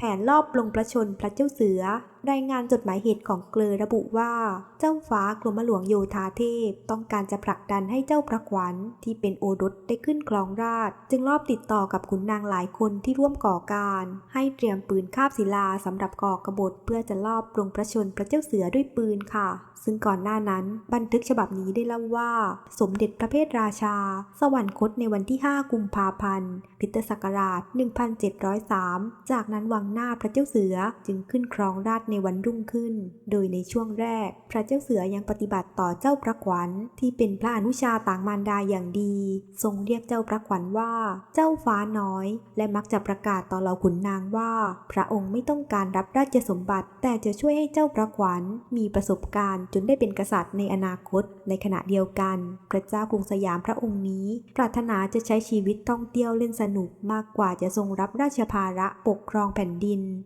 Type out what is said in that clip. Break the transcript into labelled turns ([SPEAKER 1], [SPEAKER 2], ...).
[SPEAKER 1] แผนรอบลงประชนพระเจ้าเสือรายงานจดหมายเหตุของเกลอระบุว่า เจ้าฟ้ากรมหลวงโยธาเทพ ต้องการจะผลักดันให้เจ้าพระขวัญที่เป็นโอรสได้ขึ้นครองราช จึงรอบติดต่อกับขุนนางหลายคนที่ร่วมก่อการ ให้เตรียมปืนคาบศิลาสำหรับก่อกบฏเพื่อจะลอบลงประชนพระเจ้าเสือด้วยปืนค่ะ ซึ่งก่อนหน้านั้น บันทึกฉบับนี้ได้เล่าว่า สมเด็จพระเพทราชา สวรรคตในวันที่ 5 กุมภาพันธ์คริสตศักราช 1703 จากนั้นวังหน้าพระเจ้าเสือจึงขึ้นครองราชในวันรุ่งขึ้น โดยในช่วงแรก พระเจ้าเสือยังปฏิบัติต่อเจ้าพระขวัญที่เป็นพระอนุชาต่างมารดาอย่างดี ทรงเรียกเจ้าพระขวัญว่า เจ้าฟ้าน้อย และมักจะประกาศต่อเหล่าขุนนางว่า พระองค์ไม่ต้องการรับราชสมบัติ แต่จะช่วยให้เจ้าพระขวัญมีประสบการณ์จนได้เป็นกษัตริย์ในอนาคต ในขณะเดียวกัน พระเจ้ากรุงสยามพระองค์นี้ ปรารถนาจะใช้ชีวิตท่องเที่ยวเล่นสนุกมากกว่าจะทรงรับราชภาระปกครองแผ่นดิน